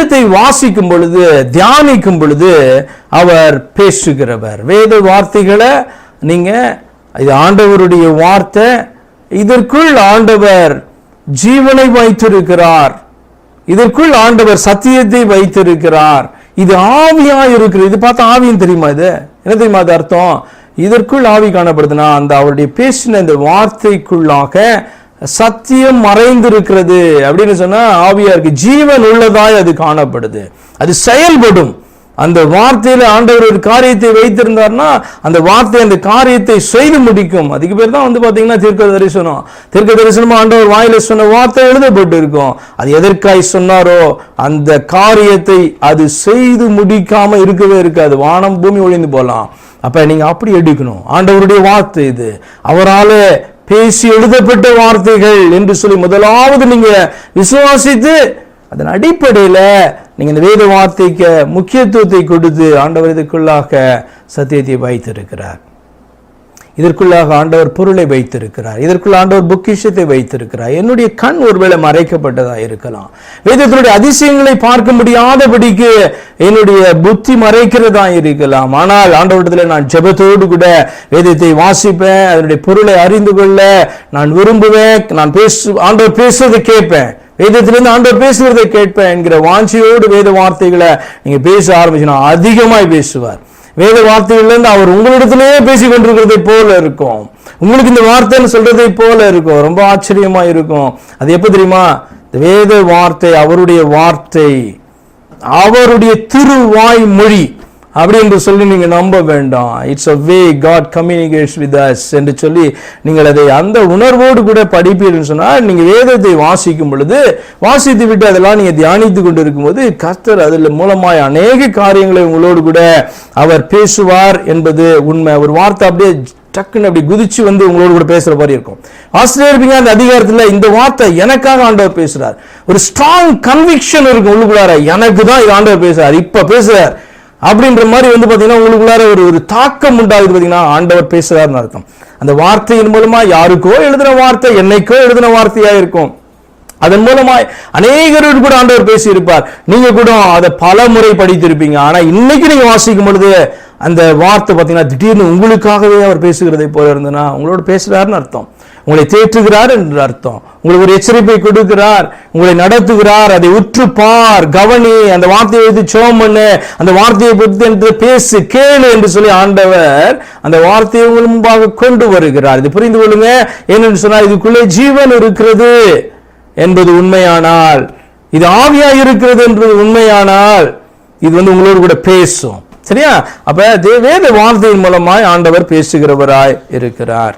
வேதத்தை வாசிக்கும் பொழுது தியானிக்கும் பொழுது அவர் பேசுகிறவர். வேத வார்த்தைகளை நீங்கள் இது ஆண்டவருடைய வார்த்தை இதற்குள் ஆண்டவர் ஜீவனை வைத்திருக்கிறார். இதற்குள் ஆண்டவர் சத்தியத்தை வைத்திருக்கிறார். இது ஆவியா இருக்கிறது. இது பார்த்தா ஆவியும் தெரியுமா இது? என்ன தெரியுமா அது அர்த்தம்? இதற்குள் ஆவி காணப்படுதுன்னா அந்த அவருடைய பேசின இந்த வார்த்தைக்குள்ளாக சத்தியம் மறைந்திருக்கிறது அப்படின்னு சொன்னா ஆவியா இருக்கு ஜீவன் உள்ளதாய் அது காணப்படுது. அது செயல்படும். அந்த வார்த்தையில ஆண்டவர் ஒரு காரியத்தை வைத்திருந்தார்னா அந்த வார்த்தை அந்த காரியத்தை செய்து முடிக்கும். அதுக்கு பேர் தான் வந்து பாத்தீங்கன்னா தீர்க்க தரிசனம் தீர்க்க தரிசனமா ஆண்டவர் வாயில சொன்ன வார்த்தை எழுதப்பட்டு இருக்கும் அது எதற்காய் சொன்னாரோ அந்த காரியத்தை அது செய்து முடிக்காம இருக்கவே இருக்காது. வானம் பூமி ஒழிந்து போலாம். அப்ப நீங்க அப்படி எடுக்கணும். ஆண்டவருடைய வார்த்தை இது. அவரால பேசி எழுதப்பட்ட வார்த்தைகள் என்று சொல்லி முதலாவது நீங்க விசுவாசித்து அதன் அடிப்படையில் நீங்க இந்த வேத வார்த்தைக்கு முக்கியத்துவத்தை கொடுத்து ஆண்டவர் இதுக்குள்ளாக சத்தியத்தை வைத்திருக்கிறார். இதற்குள்ளாக ஆண்டவர் பொருளை வைத்திருக்கிறார். இதற்குள்ள ஆண்டவர் பொக்கிஷத்தை வைத்திருக்கிறார். என்னுடைய கண் ஒருவேளை மறைக்கப்பட்டதாக இருக்கலாம். வேதத்தினுடைய அதிசயங்களை பார்க்க முடியாதபடிக்கு என்னுடைய புத்தி மறைக்கிறதா இருக்கலாம். ஆனால் ஆண்டவரிடத்தில் நான் ஜெபத்தோடு கூட வேதத்தை வாசிப்பேன். அதனுடைய பொருளை அறிந்து கொள்ள நான் விரும்புவேன். நான் பேசு ஆண்டவர் பேசுறதை கேட்பேன். வேதத்திலிருந்து ஆண்டவர் பேசுகிறதை கேட்பேன் என்கிற வாஞ்சியோடு வேத வார்த்தைகளை நீங்க பேச ஆரம்பிச்சுனா அதிகமாய் பேசுவார். வேத வார்த்தையிலிருந்து அவர் உங்களிடத்திலேயே பேசி கொண்டிருக்கிறதை போல இருக்கும். உங்களுக்கு இந்த வார்த்தைன்னு சொல்றதை போல இருக்கும். ரொம்ப ஆச்சரியமா இருக்கும். அது எப்ப தெரியுமா? வேத வார்த்தை அவருடைய வார்த்தை அவருடைய திருவாய் மொழி அப்படி என்று சொல்லி நீங்க நம்ப வேண்டாம். It's a way God communicates with us என்று சொல்லி நீங்கள் அதை அந்த உணர்வோடு கூட படிப்பீர்கள் சொன்னால் நீங்க வேதத்தை வாசிக்கும் பொழுது வாசித்து விட்டு அதெல்லாம் நீங்க தியானித்து கொண்டு இருக்கும்போது கர்த்தர் அதில் மூலமாய் அநேக காரியங்களை உங்களோடு கூட அவர் பேசுவார் என்பது உண்மை. ஒரு வார்த்தை அப்படியே டக்குன்னு அப்படி குதிச்சு வந்து உங்களோடு கூட பேசுற மாதிரி இருக்கும். ஆசிரியர் இருப்பீங்க அந்த அதிகாரத்தில் இந்த வார்த்தை எனக்காக ஆண்டவர் பேசுறார். ஒரு ஸ்ட்ராங் கன்விக்ஷன் இருக்கும் உள்ளுக்குள்ளார எனக்கு தான் இது ஆண்டவர் பேசுறார். இப்ப பேசுறார். அப்படின்ற மாதிரி வந்து பார்த்தீங்கன்னா உங்களுக்குள்ளார ஒரு ஒரு தாக்கம் உண்டாகுது பார்த்தீங்கன்னா ஆண்டவர் பேசுகிறாருன்னு அர்த்தம். அந்த வார்த்தையின் மூலமா யாருக்கோ எழுதின வார்த்தை என்னைக்கோ எழுதின வார்த்தையாக இருக்கும் அதன் மூலமாய் அநேகரோடு கூட ஆண்டவர் பேசி இருப்பார் நீங்க கூட அதை பல முறை படித்திருப்பீங்க. ஆனா இன்னைக்கு நீங்க வாசிக்கும் பொழுது அந்த வார்த்தை பார்த்தீங்கன்னா திடீர்னு உங்களுக்காகவே அவர் பேசுகிறதை போல இருந்ததுன்னா உங்களோட பேசுறாருன்னு அர்த்தம். உங்களை தேற்றுகிறார் என்று அர்த்தம். உங்களுக்கு ஒரு எச்சரிப்பை கொடுக்கிறார் உங்களை நடத்துகிறார் அதை உற்று பார் கவனி அந்த வார்த்தையை வைத்து சோம் பண்ணு அந்த வார்த்தையை பற்றி என்று பேசு கேளு என்று சொல்லி ஆண்டவர் அந்த வார்த்தையை உங்கள் முன்பாக கொண்டு வருகிறார். இது புரிந்து கொள்ளுங்க. ஏனென்று சொன்னால் இதுக்குள்ளே ஜீவன் இருக்கிறது என்பது உண்மையானால் இது ஆவியா இருக்கிறது என்பது உண்மையானால் இது வந்து உங்களோடு கூட பேசும். சரியா? அப்ப தே- வேத வார்த்தையின் மூலமாய் ஆண்டவர் பேசுகிறவராய் இருக்கிறார்.